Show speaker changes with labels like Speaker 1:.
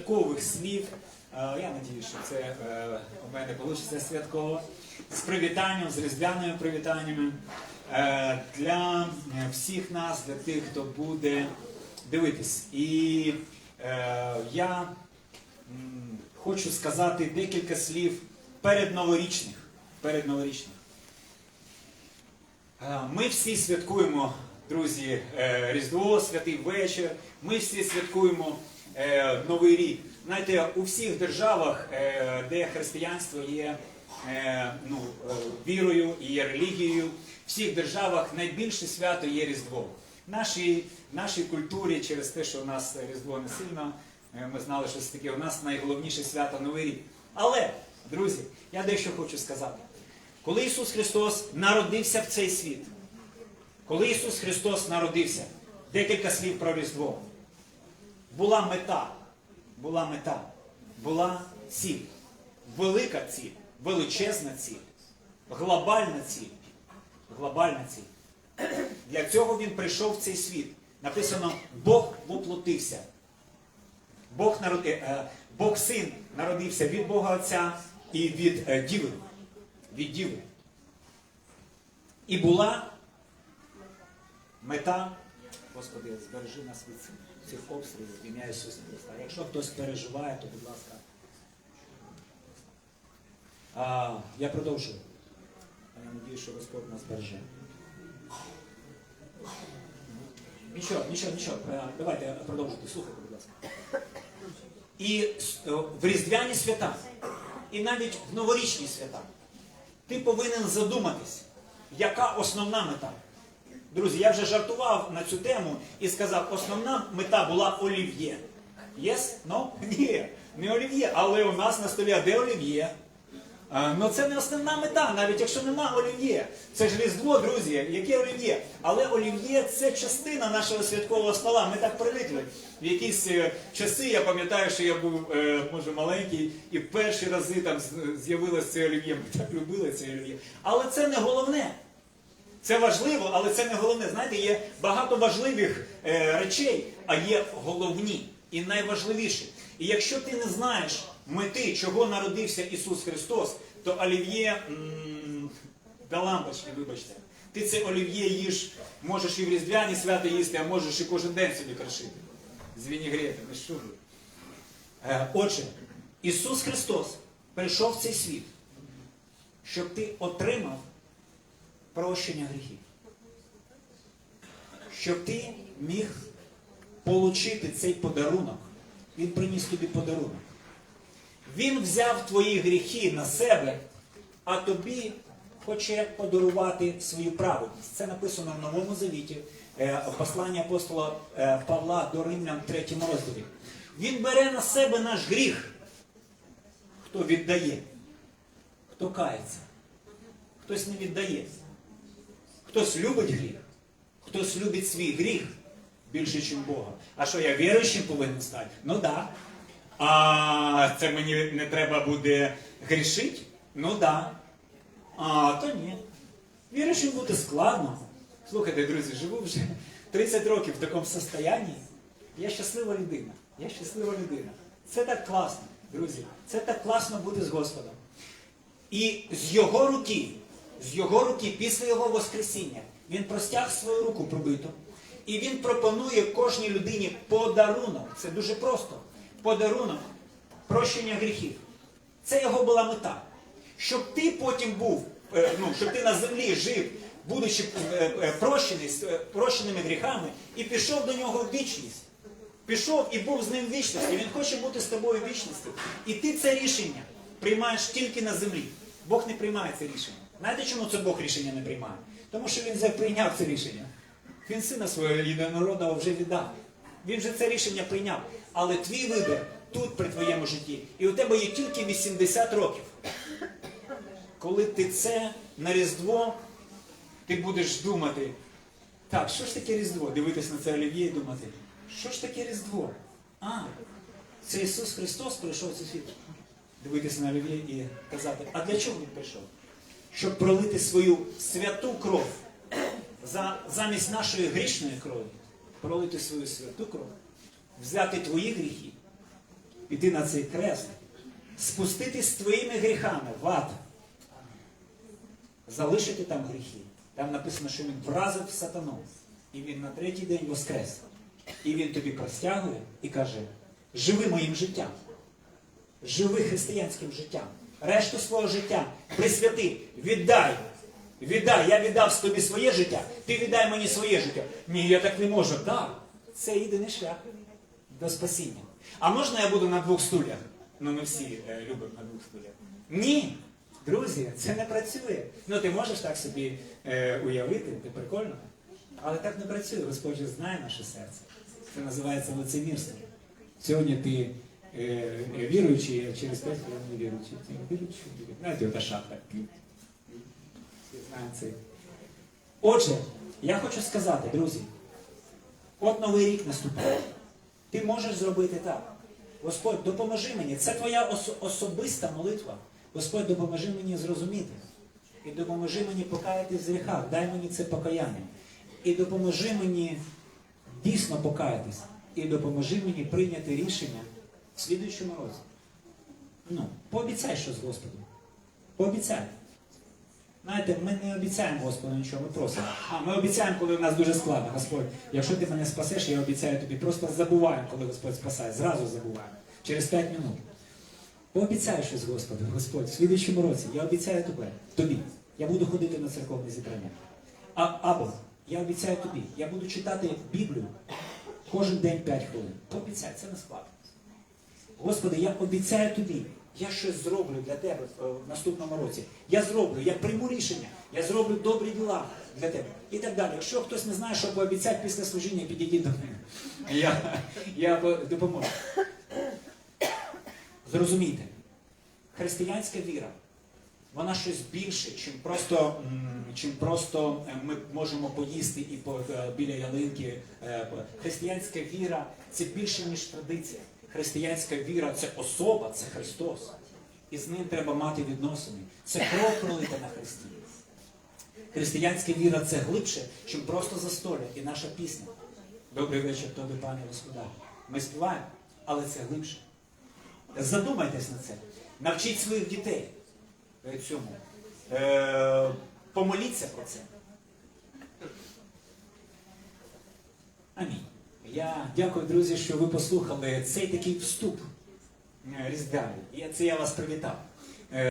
Speaker 1: святкових слів. Е, Я надію, що це е, у мене вийде святково. З привітанням, з різдвяними привітаннями е, для всіх нас, для тих, хто буде дивитись. І я хочу сказати декілька слів перед новорічних. Ми всі святкуємо, друзі, Різдво, святий вечір. Ми всі святкуємо Новий рік. Знаєте, у всіх державах, е, де християнство є е, ну, е, вірою і є релігією, в всіх державах найбільше свято є Різдво. В нашій, нашій культурі, через те, що у нас Різдво не сильно, е, ми знали, що це таке, у нас найголовніше свято Новий рік. Але, друзі, я дещо хочу сказати. Коли Ісус Христос народився в цей світ, коли Ісус Христос народився, декілька слів про Різдво. Була мета, була мета, була ціль, велика ціль, величезна ціль, глобальна ціль, глобальна ціль. Для цього Він прийшов в цей світ. Написано, Бог воплотився. Бог, народи, е, Бог син народився від Бога Отця і від е, Діви. Від Діви. І була мета, Господи, збережи нас від цих- цих обстрілів ім'я Ісуса Христа. Якщо хтось переживає, то будь ласка. А, я продовжую. Я надію, що Господь нас береже. Нічого, нічого, нічого. Е, Давайте продовжуйте. Слухайте, будь ласка. І е, в різдвяні свята, і навіть в новорічні свята, ти повинен задуматись, яка основна мета. Друзі, я вже жартував на цю тему і сказав, основна мета була олів'є. Єс? No? Ні, не олів'є, але у нас на столі, а де олів'є? Ну це не основна мета, навіть якщо нема олів'є. Це ж різдво, друзі, яке олів'є. Але олів'є це частина нашого святкового стола. Ми так привикли. В якісь е, часи я пам'ятаю, що я був, е, може, маленький, і перші рази там з- з'явилось це олів'є. Ми так любили це олів'є. Але це не головне. Це важливо, але це не головне. Знаєте, є багато важливих е, речей, а є головні і найважливіші. І якщо ти не знаєш мети, чого народився Ісус Христос, то олів'є до лампочки, вибачте. Ти це олів'є їж, можеш і в різдвяні свято їсти, а можеш і кожен день собі крашити. З вінігретами, що ви. Е, Отже, Ісус Христос прийшов в цей світ, щоб ти отримав прощення гріхів. Щоб ти міг отримати цей подарунок. Він приніс тобі подарунок. Він взяв твої гріхи на себе, а тобі хоче подарувати свою праведність. Це написано в Новому Завіті, е, послання апостола е, Павла до Римлян, 3 розділі. Він бере на себе наш гріх. Хто віддає, хто кається, хтось не віддає. Хтось любить гріх, хтось любить свій гріх більше, ніж Бога. А що я віруючим повинен стати? Ну так. Да. А це мені не треба буде грішити? Ну так. Да. А, то ні. Віруючим бути складно. Слухайте, друзі, живу вже 30 років в такому состоянні. Я щаслива людина. Я щаслива людина. Це так класно, друзі. Це так класно бути з Господом. І з його руки, з його руки, після його Воскресіння, він простяг свою руку пробиту. І він пропонує кожній людині подарунок. Це дуже просто. Подарунок прощення гріхів. Це його була мета. Щоб ти потім був, е, ну, щоб ти на землі жив, будучи е, е, прощений, прощеними гріхами, і пішов до нього в вічність. Пішов і був з ним в вічності. Він хоче бути з тобою в вічності. І ти це рішення приймаєш тільки на землі. Бог не приймає це рішення. Знаєте, чому це Бог рішення не приймає? Тому що він вже прийняв це рішення. Він сина свого єдинородного вже віддав. Він вже це рішення прийняв. Але твій вибір тут при твоєму житті. І у тебе є тільки 80 років. Коли ти це на Різдво, ти будеш думати, так, що ж таке Різдво? Дивитись на це олів'є і думати, що ж таке Різдво? А, це Ісус Христос прийшов цей світ. Дивитися на олів'є і казати, а для чого Він прийшов? Щоб пролити свою святу кров за, замість нашої грішної крові, пролити свою святу кров, взяти твої гріхи піти на цей крест, спуститись з твоїми гріхами в ад, залишити там гріхи. Там написано, що він вразив сатану. І він на третій день воскрес. І він тобі простягує і каже: живи моїм життям. Живи християнським життям. Решту свого життя присвяти, віддай. Віддай, я віддав тобі своє життя, ти віддай мені своє життя. Ні, я так не можу. Так, це єдиний шлях до спасіння. А можна я буду на двох стульях? Ну, ми всі е, любимо на двох стульях. Ні, друзі, це не працює. Ну, ти можеш так собі е, уявити, це прикольно. Але так не працює. Господь знає наше серце. Це називається лицемірство. Сьогодні ти е, віруючий, а через п'ять хвилин не не віруючий. Знаєте, ота. Всі. Отже, я хочу сказати, друзі, от новий рік наступає. Ти можеш зробити так. Господь, допоможи мені. Це твоя ос- особиста молитва. Господь, допоможи мені зрозуміти. І допоможи мені покаятись в гріхах. Дай мені це покаяння. І допоможи мені дійсно покаятись. І допоможи мені прийняти рішення в слідуючому році. Ну, пообіцяй щось Господу. Пообіцяй. Знаєте, ми не обіцяємо Господу нічого, ми просимо. А ми обіцяємо, коли в нас дуже складно, Господь. Якщо ти мене спасеш, я обіцяю тобі. Просто забуваємо, коли Господь спасає. Зразу забуваємо. Через 5 минут. Пообіцяй щось Господу, Господь, в слідуючому році я обіцяю тебе, тобі. Я буду ходити на церковне зібрання. А, або я обіцяю тобі, я буду читати Біблію кожен день 5 хвилин. Пообіцяй, це не складно. Господи, я обіцяю тобі, я щось зроблю для тебе е, в наступному році. Я зроблю, я прийму рішення, я зроблю добрі діла для тебе. І так далі. Якщо хтось не знає, що пообіцяти після служіння, підійдіть до мене. Я, я допоможу. Зрозумійте, християнська віра, вона щось більше, чим просто, чим просто е, ми можемо поїсти і е, біля ялинки. Християнська віра це більше, ніж традиція. Християнська віра це особа, це Христос. І з ним треба мати відносини. Це кров пролита на Христі. Християнська віра це глибше, чим просто застолля і наша пісня. Добрий вечір, тобі, пане Господа. Ми співаємо, але це глибше. Задумайтесь на це. Навчіть своїх дітей е, цьому. Е, помоліться про це. Я дякую, друзі, що ви послухали цей такий вступ різдвяний. І це я вас привітав.